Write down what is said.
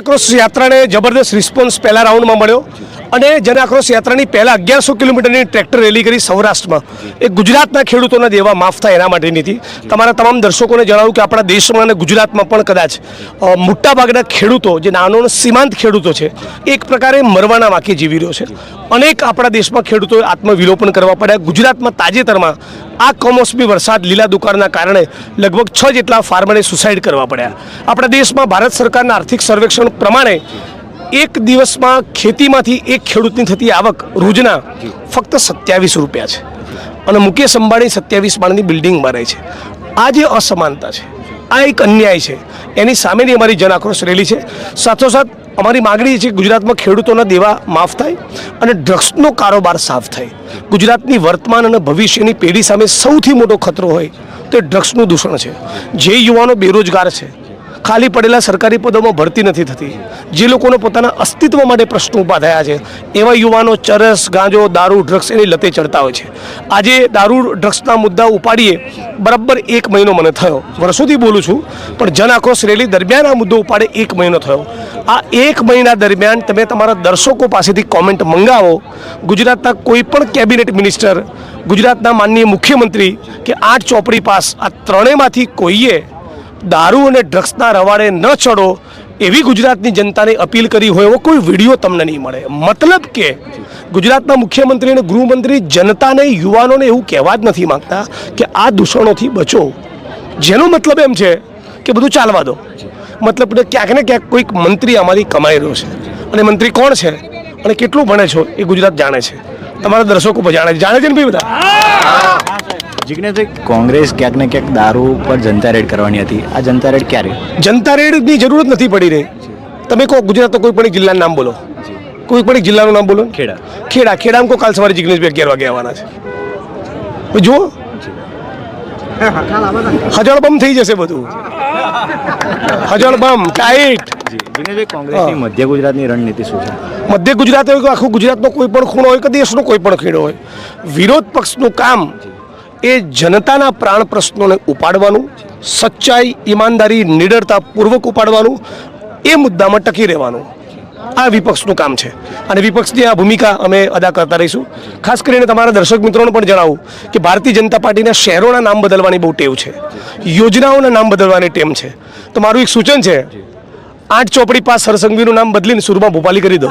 આક્રોશ યાત્રાને જબરદસ્ત રિસ્પોન્સ પહેલા રાઉન્ડમાં મળ્યો. અને જન આક્રોશ યાત્રાની પહેલા અગિયારસો કિલોમીટરની ટ્રેક્ટર રેલી કરી સૌરાષ્ટ્રમાં. એ ગુજરાતના ખેડૂતોના દેવા માફ થાય એના માટેની હતી તમારા તમામ દર્શકોને જણાવું કે આપણા દેશમાં અને ગુજરાતમાં પણ કદાચ મોટાભાગના ખેડૂતો, જે નાનો સીમાંત ખેડૂતો છે, એક પ્રકારે મરવાના વાંકે જીવી રહ્યો છે. અનેક આપણા દેશમાં ખેડૂતોએ આત્મવિલોપન કરવા પડ્યા. ગુજરાતમાં તાજેતરમાં આ કમોસમી વરસાદ લીલા દુકાળના કારણે લગભગ છ જેટલા ફાર્મરે સુસાઇડ કરવા પડ્યા. આપણા દેશમાં ભારત સરકારના આર્થિક સર્વેક્ષણ પ્રમાણે એક દિવસમાં ખેતીમાંથી એક ખેડૂતની થતી આવક રોજના ફક્ત સત્યાવીસ રૂપિયા છે. અને મુકેશ અંબાણી સત્યાવીસ માળની બિલ્ડિંગ રહે છે. આ જે અસમાનતા છે આ એક અન્યાય છે એની સામેની અમારી જન આક્રોશ રેલી છે. સાથોસાથ અમારી માગણી છે ગુજરાતમાં ખેડૂતોના દેવા માફ થાય અને ડ્રગ્સનો કારોબાર સાફ થાય. ગુજરાતની વર્તમાન અને ભવિષ્યની પેઢી સામે સૌથી મોટો ખતરો હોય તો ડ્રગ્સનું દૂષણ છે. જે યુવાનો બેરોજગાર છે ખાલી પડેલા સરકારી પદોમાં ભરતી નથી થતી. જે લોકોનો પોતાના અસ્તિત્વ માટે પ્રશ્નો ઊભા થયા છે. એવા યુવાનો ચરસ, ગાંજો, દારૂ, ડ્રગ્સ એની લતે ચડતા હોય છે. આજે દારૂ, ડ્રગ્સના મુદ્દા ઉપાડીએ, બરાબર એક મહિનો મને થયો. વર્ષોથી બોલું છું, પણ જન આક્રોશ રેલી દરમિયાન આ મુદ્દો ઉપાડે એક મહિનો થયો. આ એક મહિના દરમિયાન તમે તમારા દર્શકો પાસેથી કોમેન્ટ મંગાવો. ગુજરાતના કોઈ પણ કેબિનેટ મિનિસ્ટર, ગુજરાતના માનનીય મુખ્યમંત્રી કે આઠ ચોપડી પાસ આ ત્રણેયમાંથી કોઈએ દારૂ અને ડ્રગ્સના રવાડે ન ચડો એવી ગુજરાતની જનતાને અપીલ કરી હોય એવો કોઈ વીડિયો તમને નહીં મળે. મતલબ કે ગુજરાતના મુખ્યમંત્રી અને ગૃહમંત્રી જનતાને યુવાનોને એવું કહેવા જ નથી માંગતા કે આ દૂષણોથી બચો. જેનો મતલબ એમ છે કે બધું ચાલવા દો. મતલબ ક્યાંક ને ક્યાંક કોઈક મંત્રી આમાંથી કમાઈ રહ્યો છે. અને મંત્રી કોણ છે? અને કેટલું ભણે છો એ ગુજરાત જાણે છે. તમારા દર્શકો જાણે જાણે છે ને ભાઈ બધા? જિજ્ઞેશભાઈ કોંગ્રેસ ક્યાંક ને ક્યાંક દારૂ પર જનતા રેડ કરવાની હતી. આ જનતા રેડ ક્યારે? જનતા રેડની જરૂરત નથી પડી રહી તમે કહો ગુજરાતનો કોઈ પણ જિલ્લાનું નામ બોલો. કોઈ પણ જિલ્લાનું નામ બોલો. ખેડા. ખેડા. ખેડામાં કો કાલ સવારે જિગ્નેશભાઈ અગિયાર વાગે આવવાના છે. જુઓ. જુઓ હજળબમ થઈ જશે બધું. ટાઈટ. જી. જિજ્ઞેશભાઈ કોંગ્રેસની મધ્ય ગુજરાતની રણનીતિ શું છે? મધ્ય ગુજરાત હોય કે આખું ગુજરાતનો કોઈ પણ ખૂણો હોય કે દેશનો કોઈ પણ ખેડો હોય. વિરોધ પક્ષનું કામ એ જનતાના પ્રાણ પ્રશ્નોને ઉપાડવાનું, સચ્ચાઈ, ઈમાનદારી નિડરતા પૂર્વક ઉપાડવાનું, એ મુદ્દામાં ટકી રહેવાનું. આ વિપક્ષનું કામ છે. અને વિપક્ષની આ ભૂમિકા અમે અદા કરતા રહીશું. ખાસ કરીને તમારા દર્શક મિત્રોને પણ જણાવું કે ભારતીય જનતા પાર્ટીના શહેરોના નામ બદલવાની બહુ ટેવ છે. યોજનાઓના નામ બદલવાની ટેમ છે. તો મારું એક સૂચન છે. આઠ ચોપડી પાસ સરસંઘવીનું નામ બદલીને સુરમાં ભોપાલી કરી દો.